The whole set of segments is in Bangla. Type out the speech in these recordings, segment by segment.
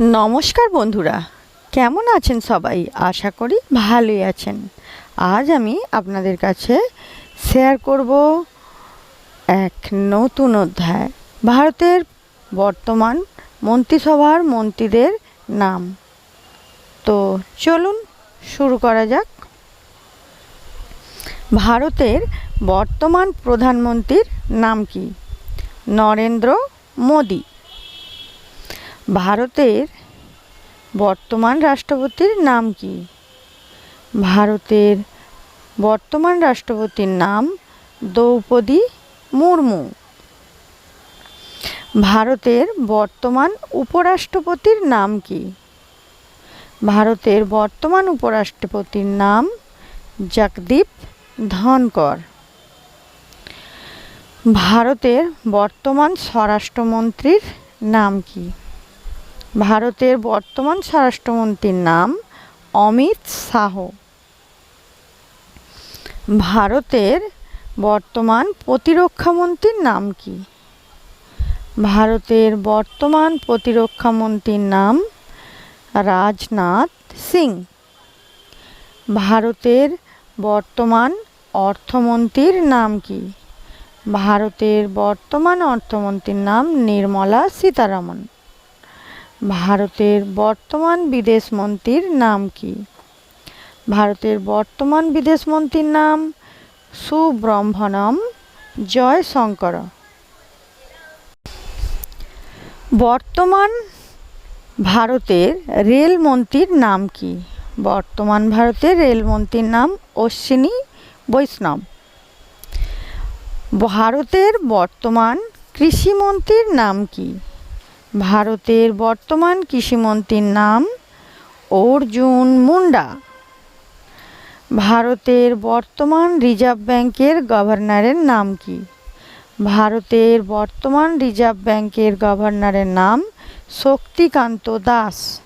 নমস্কার বন্ধুরা। কেমন আছেন সবাই? আশা করি ভালোই আছেন। আজ আমি আপনাদের কাছে শেয়ার করব এক নতুন অধ্যায়, ভারতের বর্তমান মন্ত্রিসভার মন্ত্রীদের নাম। তো চলুন শুরু করা যাক। ভারতের বর্তমান প্রধানমন্ত্রীর নাম কি? নরেন্দ্র মোদী। ভারতের বর্তমান রাষ্ট্রপতির নাম কি? ভারতের বর্তমান রাষ্ট্রপতির নাম দ্রৌপদী মুর্মু। ভারতের বর্তমান উপরাষ্ট্রপতির নাম কি? ভারতের বর্তমান উপরাষ্ট্রপতির নাম জগদীপ ধনকর। ভারতের বর্তমান স্বরাষ্ট্রমন্ত্রীর নাম কি? ভারতের বর্তমান স্বরাষ্ট্রমন্ত্রীর নাম অমিত শাহ। ভারতের বর্তমান প্রতিরক্ষামন্ত্রীর নাম কি? ভারতের বর্তমান প্রতিরক্ষামন্ত্রীর নাম রাজনাথ সিং। ভারতের বর্তমান অর্থমন্ত্রীর নাম কি? ভারতের বর্তমান অর্থমন্ত্রীর নাম নির্মলা সীতারামন। ভারতের বর্তমান বিদেশ মন্ত্রীর নাম কি? ভারতের বর্তমান বিদেশমন্ত্রীর নাম সুব্রহ্মণ্যম জয়শঙ্কর। বর্তমান ভারতের রেলমন্ত্রীর নাম কি? বর্তমান ভারতের রেলমন্ত্রীর নাম অশ্বিনী বৈষ্ণব। ভারতের বর্তমান কৃষিমন্ত্রীর নাম কি? ভারতের বর্তমান কৃষিমন্ত্রীর নাম অর্জুন মুন্ডা। ভারতের বর্তমান রিজার্ভ ব্যাংকের গভর্নরের নাম কি? ভারতের বর্তমান রিজার্ভ ব্যাংকের গভর্নরের নাম শক্তিকান্ত দাস।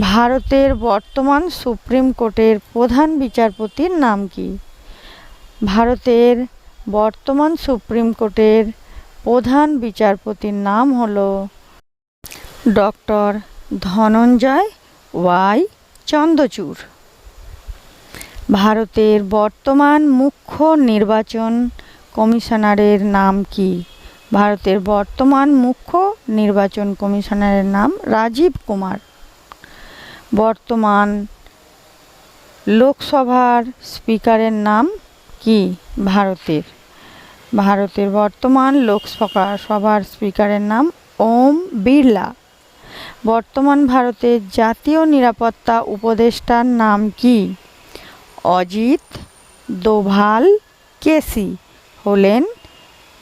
ভারতের বর্তমান সুপ্রিম কোর্টের প্রধান বিচারপতির নাম কি? ভারতের বর্তমান সুপ্রিম কোর্টের প্রধান বিচারপতির নাম হল ডক্টর ধনঞ্জয় ওয়াই চন্দ্রচূড়। ভারতের বর্তমান মুখ্য নির্বাচন কমিশনারের নাম কি? ভারতের বর্তমান মুখ্য নির্বাচন কমিশনারের নাম রাজীব কুমার। বর্তমান লোকসভার স্পিকারের নাম কি ভারতের? ভারতের বর্তমান লোকসভা সভার স্পিকারের নাম ওম বিড়লা। বর্তমান ভারতের জাতীয় নিরাপত্তা উপদেষ্টার নাম কি? অজিত দোভাল কেসি হলেন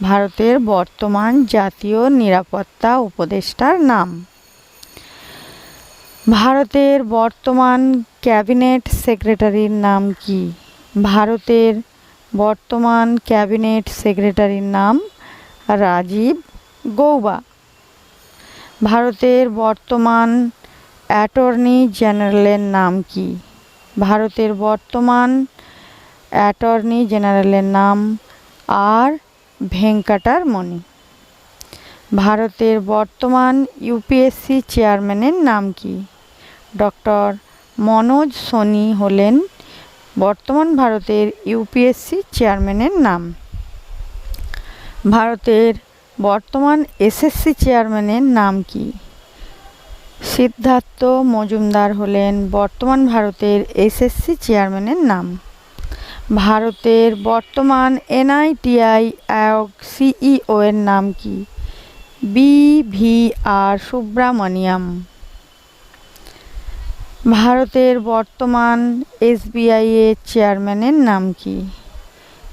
ভারতের বর্তমান জাতীয় নিরাপত্তা উপদেষ্টার নাম। ভারতের বর্তমান ক্যাবিনেট সেক্রেটারির নাম কি? ভারতের বর্তমান ক্যাবিনেট সেক্রেটারির নাম রাজীব গৌবা। ভারতের বর্তমান অ্যাটর্নি জেনারেলের নাম কি? ভারতের বর্তমান অ্যাটর্নি জেনারেলের নাম আর ভেঙ্কাটারমণি। ভারতের বর্তমান ইউপিএসসি চেয়ারম্যানের নাম কি? ডক্টর মনোজ সোনি হলেন বর্তমান ভারতের ইউপিএসসি চেয়ারম্যানের নাম। ভারতের বর্তমান এসএসসি চেয়ারম্যানের নাম কি? সিদ্ধার্থ মজুমদার হলেন বর্তমান ভারতের এসএসসি চেয়ারম্যানের নাম। ভারতের বর্তমান এনআইটিআই আয়োগ সিইও এর নাম কি? বি ভি আর সুব্রামণিয়াম ভারতের বর্তমান এসবিআই এর চেয়ারম্যানের নাম কি?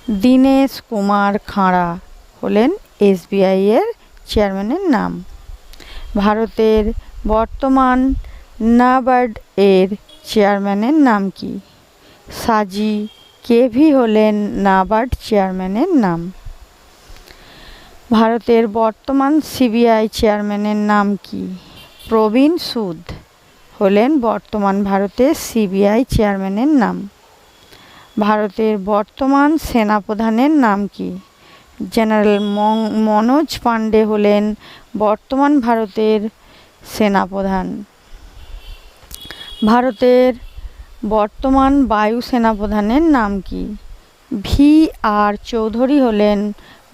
দীনেশ কুমার খাঁড়া হলেন এসবিআই এর চেয়ারম্যানের নাম। ভারতের বর্তমান নাবার্ড এর চেয়ারম্যানের নাম কি? সাজি কেভি হলেন নাবার্ড চেয়ারম্যানের নাম। ভারতের বর্তমান সিবিআই চেয়ারম্যানের নাম কি? প্রবীণ সুদ। হলেন বর্তমান ভারতের সিবিআই চেয়ারম্যানের নাম। ভারতের বর্তমান সেনাপ্রধানের নাম কি? জেনারেল মনোজ পাণ্ডে হলেন বর্তমান ভারতের সেনাপ্রধান। ভারতের বর্তমান বায়ু সেনাপ্রধানের নাম কি? ভি আর চৌধুরী হলেন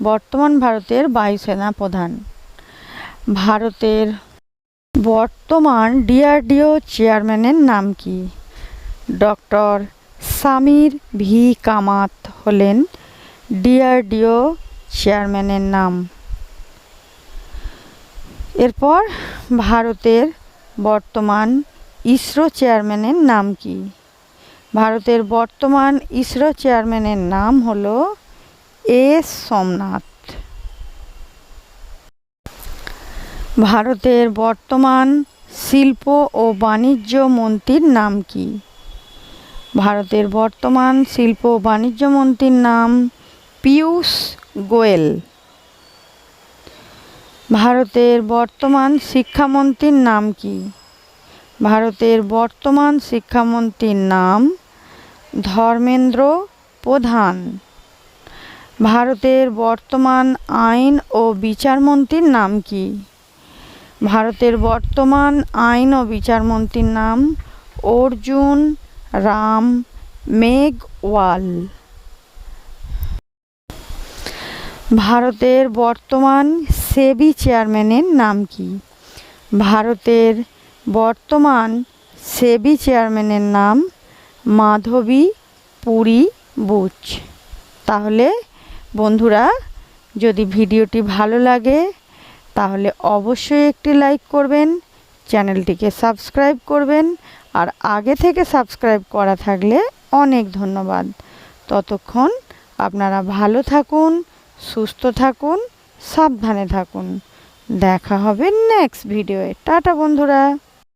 বর্তমান ভারতের বায়ুসেনা প্রধান ভারতের বর্তমান ডিআরডিও চেয়ারম্যানের নাম কি? Doctor Samir V. কামাত হলেন ডিআরডিও চেয়ারম্যানের নাম। এরপর ভারতের বর্তমান ইসরো চেয়ারম্যানের নাম কি? ভারতের বর্তমান ইসরো চেয়ারম্যানের নাম হলো এস সোমনাথ। ভারতের বর্তমান শিল্প ও বাণিজ্য মন্ত্রীর নাম কি? ভারতের বর্তমান শিল্প ও বাণিজ্য মন্ত্রীর নাম পীয়ূষ গোয়েল। ভারতের বর্তমান শিক্ষামন্ত্রীর নাম কি? ভারতের বর্তমান শিক্ষামন্ত্রীর নাম ধর্মেন্দ্র প্রধান। ভারতের বর্তমান আইন ও বিচারমন্ত্রীর নাম কি? ভারতের বর্তমান আইন ও বিচারমন্ত্রীর নাম অর্জুন রাম মেঘওয়াল। ভারতের বর্তমান সেবি চেয়ারম্যানের নাম কি? ভারতের বর্তমান সেবি চেয়ারম্যানের নাম মাধবী পুরী বুচ। তাহলে বন্ধুরা, যদি ভিডিওটি ভালো লাগে তাহলে অবশ্যই একটি লাইক করবেন, চ্যানেলটিকে সাবস্ক্রাইব করবেন, আর আগে থেকে সাবস্ক্রাইব করা থাকলে অনেক ধন্যবাদ। ততক্ষণ আপনারা ভালো থাকুন, সুস্থ থাকুন, সাবধানে থাকুন। দেখা হবে নেক্সট ভিডিওয়ে টাটা বন্ধুরা।